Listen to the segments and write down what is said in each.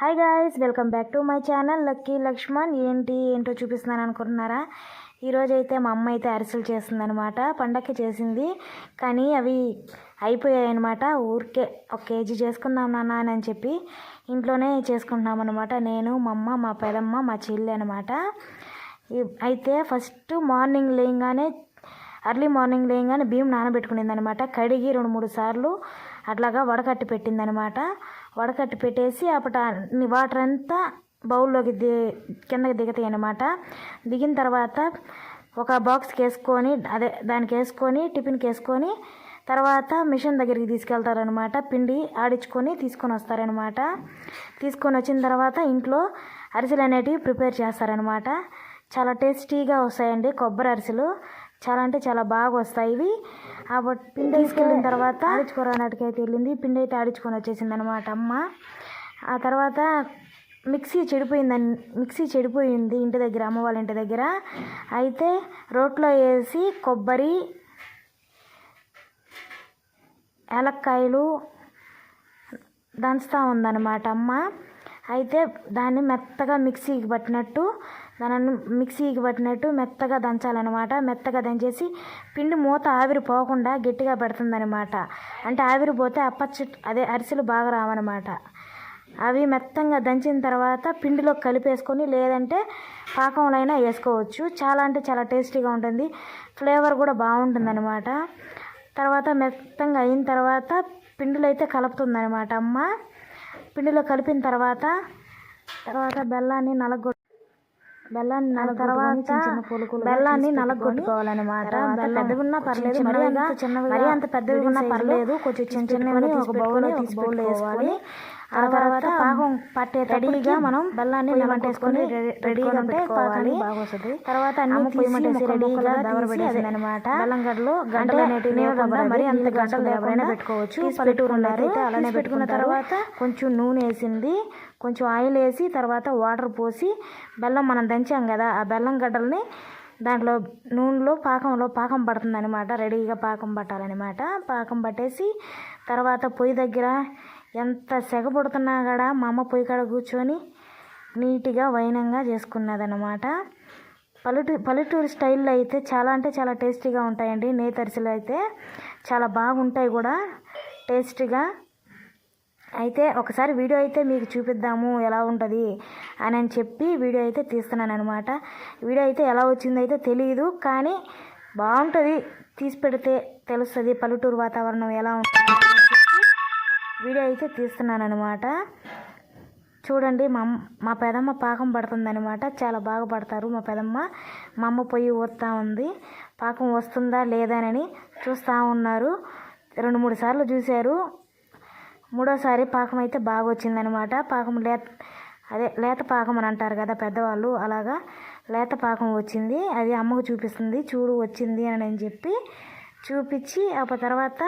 Hi guys welcome back to my channel Lucky Lakshman ఏంటి ఏంటో చూపిస్తున్నాను అనుకుంటున్నారా? ఈరోజు అయితే మా అమ్మ అయితే అరిసెలు చేసిందనమాట పండక్కి చేసింది. కానీ అవి అయిపోయాయి అనమాట ఊరికే ఒక కేజీ చేసుకుందాం నాన్న అని చెప్పి ఇంట్లోనే చేసుకుంటున్నాం అనమాట నేను మా అమ్మ మా పెదమ్మ మా చెల్లి అనమాట అయితే ఫస్ట్ మార్నింగ్ లేయంగానే అర్లీ మార్నింగ్ లేయంగానే బియ్యం నానబెట్టుకునేది అనమాట కడిగి రెండు మూడు సార్లు అట్లాగా వడకట్టి పెట్టిందనమాట వడకట్టి పెట్టేసి అప్పట వాటర్ అంతా బౌల్లోకి ది కిందకి దిగుతాయి అనమాట దిగిన తర్వాత ఒక బాక్స్కి వేసుకొని అదే దానికి వేసుకొని టిఫిన్కి వేసుకొని తర్వాత మిషన్ దగ్గరికి తీసుకెళ్తారనమాట పిండి ఆడించుకొని తీసుకొని వస్తారనమాట తీసుకొని వచ్చిన తర్వాత ఇంట్లో అరిసెలు అనేటివి ప్రిపేర్ చేస్తారనమాట చాలా టేస్టీగా వస్తాయండి కొబ్బరి అరిసెలు. చాలా అంటే చాలా బాగా వస్తాయి ఇవి. ఆ బొట్- పిండి తీసుకెళ్ళిన తర్వాత ఆడించుకోరానాటికి అయితే వెళ్ళింది. పిండి అయితే ఆడించుకొని వచ్చేసింది అనమాట అమ్మ. ఆ తర్వాత మిక్సీ చెడిపోయిందని మిక్సీ చెడిపోయింది ఇంటి దగ్గర అమ్మ వాళ్ళ ఇంటి దగ్గర. అయితే రోట్లో వేసి కొబ్బరి ఏలక్కాయలు దంచుతూ ఉందన్నమాట అమ్మ. అయితే దాన్ని మెత్తగా మిక్సీకి పట్టినట్టు దానిని మిక్సీకి పట్టినట్టు మెత్తగా దంచాలన్నమాట. మెత్తగా దంచేసి పిండి మూత ఆవిరి పోకుండా గట్టిగా పెడుతుందనమాట అంటే ఆవిరి పోతే అప్పచ్చి అదే అరిసెలు బాగా రావన్నమాట. అవి మెత్తంగా దంచిన తర్వాత పిండిలో కలిపేసుకొని లేదంటే పాకంలో అయినా వేసుకోవచ్చు. చాలా అంటే చాలా టేస్టీగా ఉంటుంది. ఫ్లేవర్ కూడా బాగుంటుంది తర్వాత మెత్తంగా అయిన తర్వాత పిండిలో అయితే కలుపుతుందనమాట అమ్మ. పిండిలో కలిపిన తర్వాత తర్వాత బెల్లాన్ని నలగొట్ బెల్లాన్ని నల తర్వాత బెల్లాన్ని నలగొట్టుకోవాలన్నమాట పెద్దగా ఉన్నా పర్లేదు మరి అంత చిన్నగా మరి అంత పెద్దగా ఉన్నా పర్లేదు. కొంచెం చిన్న చిన్నగా ఒక బౌల్లో తీసి బౌల్లో వేసుకోవాలి ఆ తర్వాత పాకం పట్టే రెడీగా మనం బెల్లాన్ని నలగొట్టుకొని రెడీగా పెట్టుకోవాలి. తర్వాత అన్ని పొయ్యమంటేసి రెడీగా దవరబెట్టేసింది అనమాట బెల్లం గడ్డలు గడ్డలు అనేటివి మరి అంత గడ్డలు ఎవరైనా పెట్టుకోవచ్చు. పల్లెటూరు అయితే అలానే పెట్టుకున్న తర్వాత కొంచెం నూనె వేసింది. కొంచెం ఆయిల్ వేసి తర్వాత వాటర్ పోసి బెల్లం మనం దంచాం కదా ఆ బెల్లం గడ్డల్ని దాంట్లో నూనెలో పాకంలో పాకం పడుతుందన్నమాట. రెడీగా పాకం పట్టాలన్నమాట. పాకం పట్టేసి తర్వాత పొయ్యి దగ్గర ఎంత సెగ పుడుతున్నా కూడా మా అమ్మ పొయ్యి కాడ కూర్చొని నీట్గా వైనంగా చేసుకున్నదన్నమాట. పల్లెటూరు పల్లెటూరు స్టైల్లో అయితే చాలా అంటే చాలా టేస్టీగా ఉంటాయండి. నేతరిసెలు అయితే చాలా బాగుంటాయి కూడా టేస్టీగా. అయితే ఒకసారి వీడియో అయితే మీకు చూపిద్దాము ఎలా ఉంటుంది అని అని చెప్పి వీడియో అయితే తీస్తున్నాను అనమాట వీడియో అయితే ఎలా వచ్చిందో అయితే తెలియదు కానీ బాగుంటుంది. తీసి పెడితే తెలుస్తుంది పల్లెటూరు వాతావరణం ఎలా ఉంటుంది. వీడియో అయితే తీస్తున్నాను అనమాట చూడండి మా మా పెదమ్మ పాకం పడుతుందనమాట చాలా బాగా పడతారు మా పెదమ్మ. మా అమ్మ పొయ్యి ఊస్తూ ఉంది. పాకం వస్తుందా లేదానని చూస్తూ ఉన్నారు. రెండు మూడు సార్లు చూశారు. మూడోసారి పాకం అయితే బాగా వచ్చిందనమాట పాకం లేత అదే లేత పాకం అని అంటారు కదా పెద్దవాళ్ళు అలాగా లేత పాకం వచ్చింది. అది అమ్మకు చూపిస్తుంది. చూడు వచ్చింది అని అని చెప్పి చూపించి ఆ తర్వాత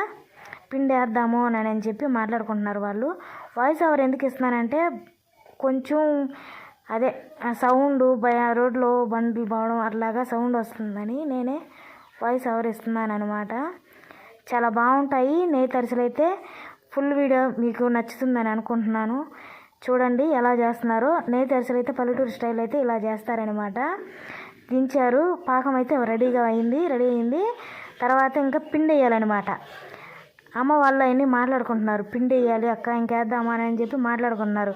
పిండి వేద్దాము అని అని చెప్పి మాట్లాడుకుంటున్నారు వాళ్ళు. వాయిస్ ఓవర్ ఎందుకు ఇస్తున్నానంటే కొంచెం అదే సౌండ్ రోడ్లో బండ్లు పోవడం అట్లాగా సౌండ్ వస్తుందని నేనే వాయిస్ ఓవర్ ఇస్తున్నాను అనమాట చాలా బాగుంటాయి. నెయ్యి తరిసెలు అయితే ఫుల్ వీడియో మీకు నచ్చుతుందని అనుకుంటున్నాను. చూడండి ఎలా చేస్తున్నారో. నెయ్యి తరిసెలు అయితే పల్లెటూరు స్టైల్ అయితే ఇలా చేస్తారనమాట దించారు. పాకం అయితే రెడీగా అయింది రెడీ అయింది. తర్వాత ఇంకా పిండి వేయాలన్నమాట అమ్మ వాళ్ళు అవన్నీ మాట్లాడుకుంటున్నారు. పిండి వేయాలి అక్క ఇంకేద్దామా అని చెప్పి మాట్లాడుకుంటున్నారు.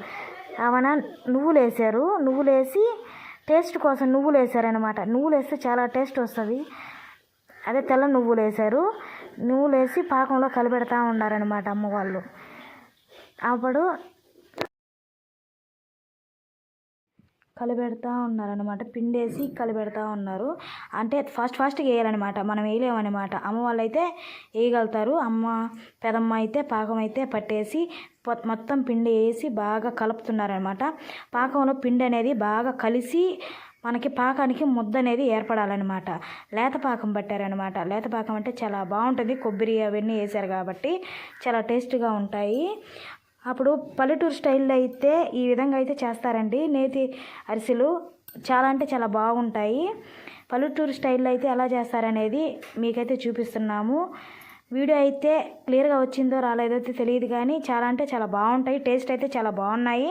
అవన నువ్వులు వేసారు. నువ్వులు వేసి టేస్ట్ కోసం నువ్వులు వేసారనమాట నువ్వులు వేస్తే చాలా టేస్ట్ వస్తుంది. అదే తెల్ల నువ్వులు వేసారు. నువ్వులు వేసి పాకంలో కలిపెడతా ఉన్నారనమాట అమ్మ వాళ్ళు. అప్పుడు కలిపెడతా ఉన్నారనమాట పిండేసి కలిపెడతా ఉన్నారు. అంటే ఫాస్ట్ ఫాస్ట్గా వేయాలన్నమాట. మనం వేయలేమన్నమాట. అమ్మ వాళ్ళు అయితే వేయగలుగుతారు. అమ్మ పెదమ్మ అయితే పాకం అయితే పట్టేసి మొత్తం పిండి వేసి బాగా కలుపుతున్నారనమాట పాకంలో పిండి అనేది బాగా కలిసి మనకి పాకానికి ముద్ద అనేది ఏర్పడాలన్నమాట. లేత పాకం పట్టారనమాట లేత పాకం అంటే చాలా బాగుంటుంది. కొబ్బరి అవన్నీ వేశారు కాబట్టి చాలా టేస్ట్గా ఉంటాయి. అప్పుడు పల్లెటూరు స్టైల్లో అయితే ఈ విధంగా అయితే చేస్తారండి. నేతి అరిసెలు చాలా అంటే చాలా బాగుంటాయి. పల్లెటూరు స్టైల్లో అయితే ఎలా చేస్తారనేది మీకైతే చూపిస్తున్నాము. వీడియో అయితే క్లియర్గా వచ్చిందో రాలేదో అయితే తెలియదు కానీ చాలా అంటే చాలా బాగుంటాయి. టేస్ట్ అయితే చాలా బాగున్నాయి.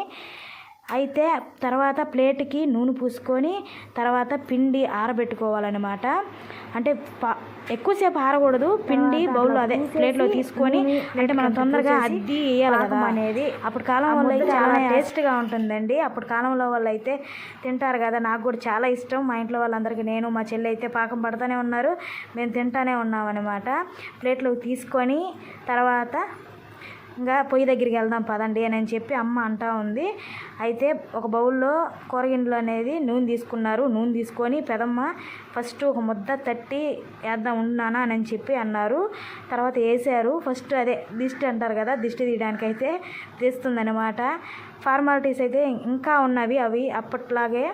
అయితే తర్వాత ప్లేట్కి నూనె పూసుకొని తర్వాత పిండి ఆరబెట్టుకోవాలన్నమాట. అంటే ఎక్కువసేపు ఆరకూడదు. పిండి బౌల్లో అదే ప్లేట్లో తీసుకొని అంటే మనం తొందరగా అద్ది వేయాలి కదా. అనేది అప్పుడు కాలం వల్ల అయితే చాలా టేస్ట్గా ఉంటుందండి. అప్పుడు కాలంలో వాళ్ళు అయితే తింటారు కదా. నాకు కూడా చాలా ఇష్టం. మా ఇంట్లో వాళ్ళందరికీ నేను మా చెల్లి అయితే పాకం పడుతూనే ఉన్నారు. మేము తింటానే ఉన్నాం అనమాట ప్లేట్లోకి తీసుకొని తర్వాత ఇంకా పొయ్యి దగ్గరికి వెళ్దాం పదండి అని చెప్పి అమ్మ అంటా ఉంది. అయితే ఒక బౌల్లో కూరగిండ్లు అనేది నూనె తీసుకున్నారు. నూనె తీసుకొని పెదమ్మ ఫస్ట్ ఒక ముద్ద తట్టి వేద్దాం ఉన్నానా అని చెప్పి అన్నారు. తర్వాత వేసారు. ఫస్ట్ అదే దిష్టి అంటారు కదా దిష్టి తీయడానికి అయితే తీస్తుందన్నమాట. ఫార్మాలిటీస్ అయితే ఇంకా ఉన్నవి అవి అప్పట్లాగే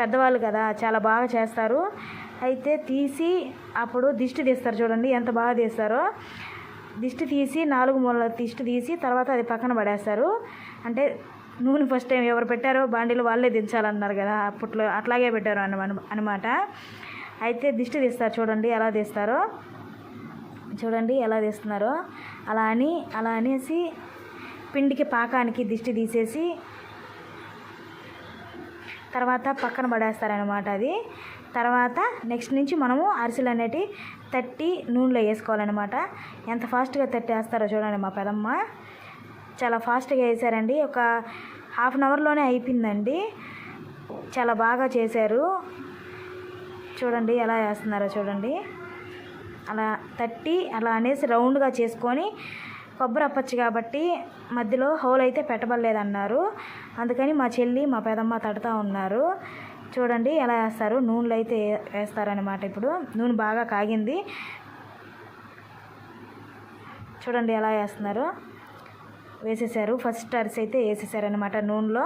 పెద్దవాళ్ళు కదా చాలా బాగా చేస్తారు. అయితే తీసి అప్పుడు దిష్టి తీస్తారు చూడండి ఎంత బాగా తీస్తారో. దిష్టి తీసి నాలుగు మూల దిష్టి తీసి తర్వాత అది పక్కన పడేస్తారు. అంటే నూనె ఫస్ట్ టైం ఎవరు పెట్టారో బాండీలు వాళ్ళే దించాలన్నారు కదా అప్పట్లో అట్లాగే పెట్టారు అన్న అనమాట అయితే దిష్టి తీస్తారు చూడండి ఎలా తీస్తారో. చూడండి ఎలా తీస్తున్నారో. అలా అని అలా అనేసి పిండికి పాకానికి దిష్టి తీసేసి తర్వాత పక్కన పడేస్తారనమాట అది. తర్వాత నెక్స్ట్ నుంచి మనము అరిసెలు అనేటివి తట్టి నూనెలో వేసుకోవాలన్నమాట. ఎంత ఫాస్ట్గా తట్టి వేస్తారో చూడండి మా పెదమ్మ. చాలా ఫాస్ట్గా వేసారండి. ఒక హాఫ్ అన్ అవర్లోనే అయిపోయిందండి. చాలా బాగా చేశారు. చూడండి ఎలా వేస్తున్నారో చూడండి. అలా తట్టి అలా అనేసి రౌండ్గా చేసుకొని కొబ్బరి అప్పచ్చు కాబట్టి మధ్యలో హోల్ అయితే పెట్టబడలేదన్నారు. అందుకని మా చెల్లి మా పెదమ్మ తడుతూ ఉన్నారు. చూడండి ఎలా వేస్తారు. నూనెలో అయితే వేస్తారనమాట ఇప్పుడు. నూనె బాగా కాగింది. చూడండి ఎలా వేస్తున్నారు. వేసేసారు. ఫస్ట్ అరిసి అయితే వేసేసారనమాట నూనెలో.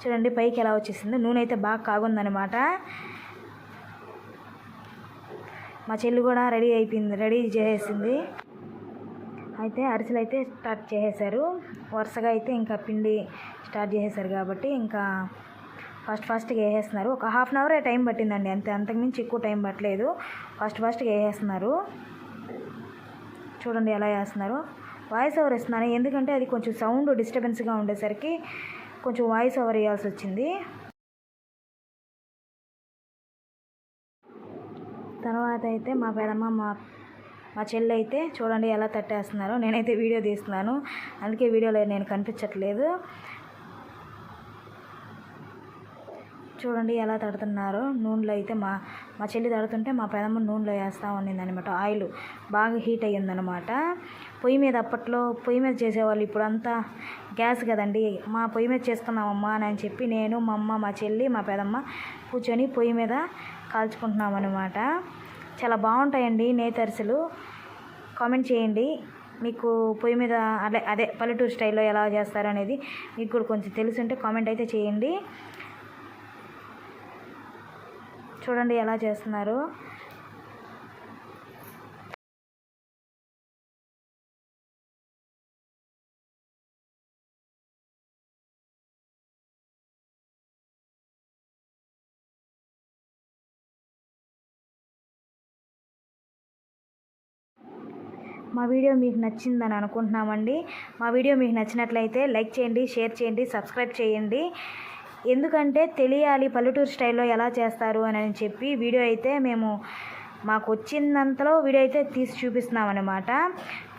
చూడండి పైకి ఎలా వచ్చేసింది. నూనె అయితే బాగా కాగుందనమాట మా చెల్లి కూడా రెడీ అయిపోయింది. రెడీ చేసేసింది అయితే అరిసెలు అయితే స్టార్ట్ చేసేసారు. వరుసగా అయితే ఇంకా పిండి స్టార్ట్ చేసేసారు కాబట్టి ఇంకా ఫస్ట్ ఫస్ట్గా వేసేస్తున్నారు ఒక హాఫ్ అన్ అవరే టైం పట్టిందండి అంతే. అంతకుమించి ఎక్కువ టైం పట్టలేదు. ఫస్ట్ ఫస్ట్గా వేసేస్తున్నారు చూడండి ఎలా వేస్తున్నారు వాయిస్ ఓవర్ ఇస్తున్నాను. ఎందుకంటే అది కొంచెం సౌండ్ డిస్టర్బెన్స్గా ఉండేసరికి కొంచెం వాయిస్ ఓవర్ వేయాల్సి వచ్చింది. తర్వాత అయితే మా పెదమ్మ మా మా చెల్లి అయితే చూడండి ఎలా తట్టేస్తున్నారో. నేనైతే వీడియో తీస్తున్నాను. అందుకే వీడియోలో నేను కనిపించట్లేదు. చూడండి ఎలా తడుతున్నారో. నూనెలో అయితే మా మా చెల్లి తడుతుంటే మా పెదమ్మ నూనెలో వేస్తూ ఉండింది అనమాట ఆయిల్ బాగా హీట్ అయ్యిందనమాట పొయ్యి మీద అప్పట్లో పొయ్యి మీద చేసేవాళ్ళు ఇప్పుడు అంతా గ్యాస్ కదండి. మా పొయ్యి మీద చేసుకుందామమ్మా అని చెప్పి నేను మా అమ్మ మా చెల్లి మా పెదమ్మ కూర్చొని పొయ్యి మీద కాల్చుకుంటున్నాం అనమాట చాలా బాగుంటాయండి నేతరిసెలు. కామెంట్ చేయండి. మీకు పొయ్యి మీద అదే అదే పల్లెటూరు స్టైల్లో ఎలా చేస్తారు అనేది మీకు కూడా కొంచెం తెలుసుంటే కామెంట్ అయితే చేయండి. చూడండి ఎలా చేస్తున్నారు. మా వీడియో మీకు నచ్చిందని అనుకుంటున్నామండి. మా వీడియో మీకు నచ్చినట్లయితే లైక్ చేయండి షేర్ చేయండి సబ్స్క్రైబ్ చేయండి. ఎందుకంటే తెలియాలి పల్లెటూరు స్టైల్లో ఎలా చేస్తారు అని అని చెప్పి వీడియో అయితే మేము మాకు వచ్చిందంతలో వీడియో అయితే తీసి చూపిస్తున్నాం అనమాట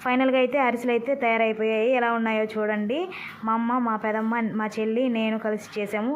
ఫైనల్గా అయితే అరిసెలు అయితే తయారైపోయాయి. ఎలా ఉన్నాయో చూడండి. మా అమ్మ మా పెదమ్మ మా చెల్లి నేను కలిసి చేసాము.